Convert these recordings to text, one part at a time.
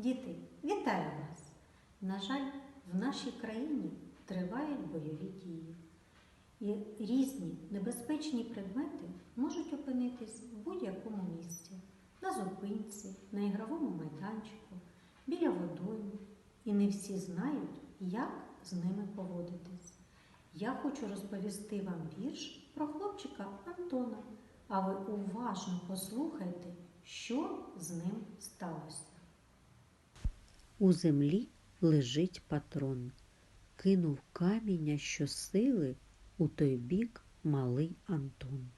Діти, вітаю вас! На жаль, в нашій країні тривають бойові дії. І різні небезпечні предмети можуть опинитись в будь-якому місці, на зупинці, на ігровому майданчику, біля водойми. І не всі знають, як з ними поводитись. Я хочу розповісти вам вірш про хлопчика Антона, а ви уважно послухайте, що з ним сталося. У землі лежить патрон. Кинув каміння щосили у той бік малий Антон.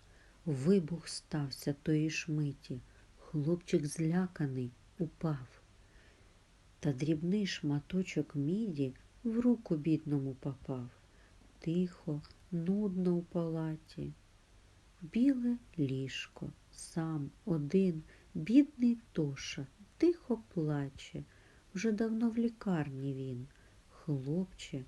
Вибух стався тої ж миті. Хлопчик зляканий упав. Та дрібний шматочок міді в руку бідному попав. Тихо, нудно у палаті. Біле ліжко, сам один, бідний Тоша, тихо плаче. Вже давно в лікарні він. Хлопче,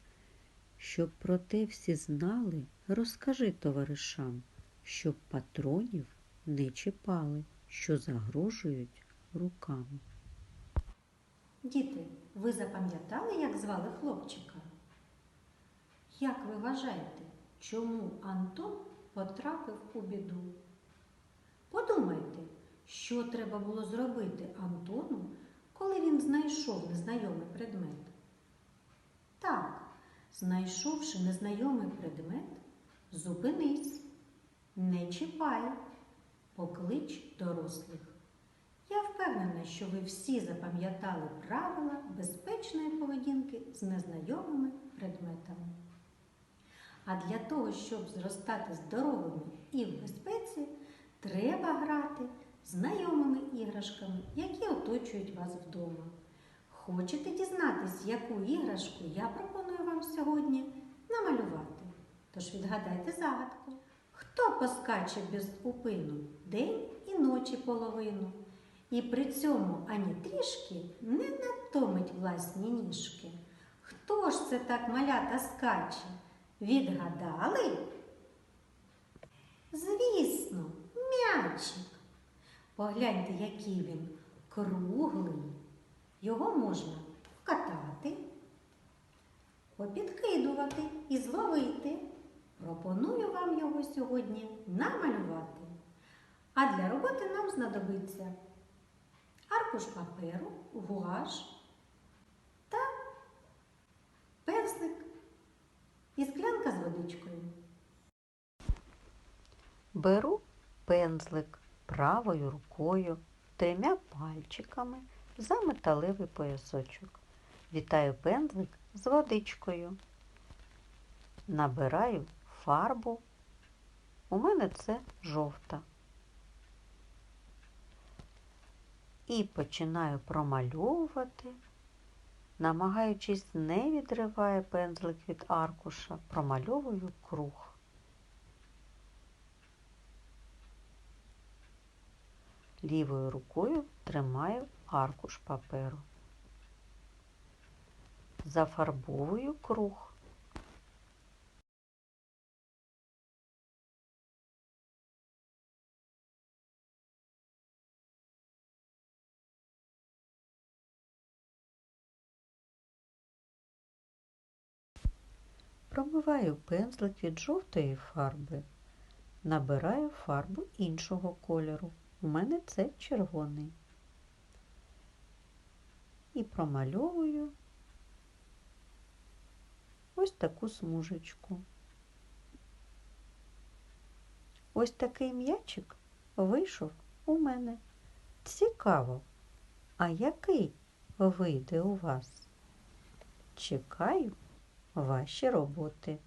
щоб про те всі знали, розкажи товаришам, щоб патронів не чіпали, що загрожують рукам. Діти, ви запам'ятали, як звали хлопчика? Як ви вважаєте, чому Антон потрапив у біду? Подумайте, що треба було зробити Антону, коли він знайшов незнайомий предмет. Так, знайшовши незнайомий предмет, зупинись, не чіпай, поклич дорослих. Я впевнена, що ви всі запам'ятали правила безпечної поведінки з незнайомими предметами. А для того, щоб зростати здоровими і в безпеці, треба грати знайомими іграшками, які оточують вас вдома. Хочете дізнатись, яку іграшку я пропоную вам сьогодні намалювати? Тож відгадайте загадку. Хто поскаче без упину день і ночі половину? І при цьому ані трішки не натомить власні ніжки. Хто ж це так малята скаче? Відгадали? Звісно, м'ячик. Погляньте, який він круглий. Його можна вкатати, попідкидувати і зловити. Пропоную вам його сьогодні намалювати. А для роботи нам знадобиться аркуш паперу, гуаш та пензлик і склянка з водичкою. Беру пензлик правою рукою, трьома пальчиками за металевий поясочок. Вітаю пензлик з водичкою. Набираю фарбу. У мене це жовта. І починаю промальовувати, намагаючись не відриває пензлик від аркуша, промальовую круг. Лівою рукою тримаю аркуш паперу. Зафарбовую круг. Промиваю пензлик від жовтої фарби. Набираю фарбу іншого кольору. У мене це червоний. І промальовую ось таку смужечку. Ось такий м'ячик вийшов у мене. Цікаво, а який вийде у вас? Чекаю ваші роботи.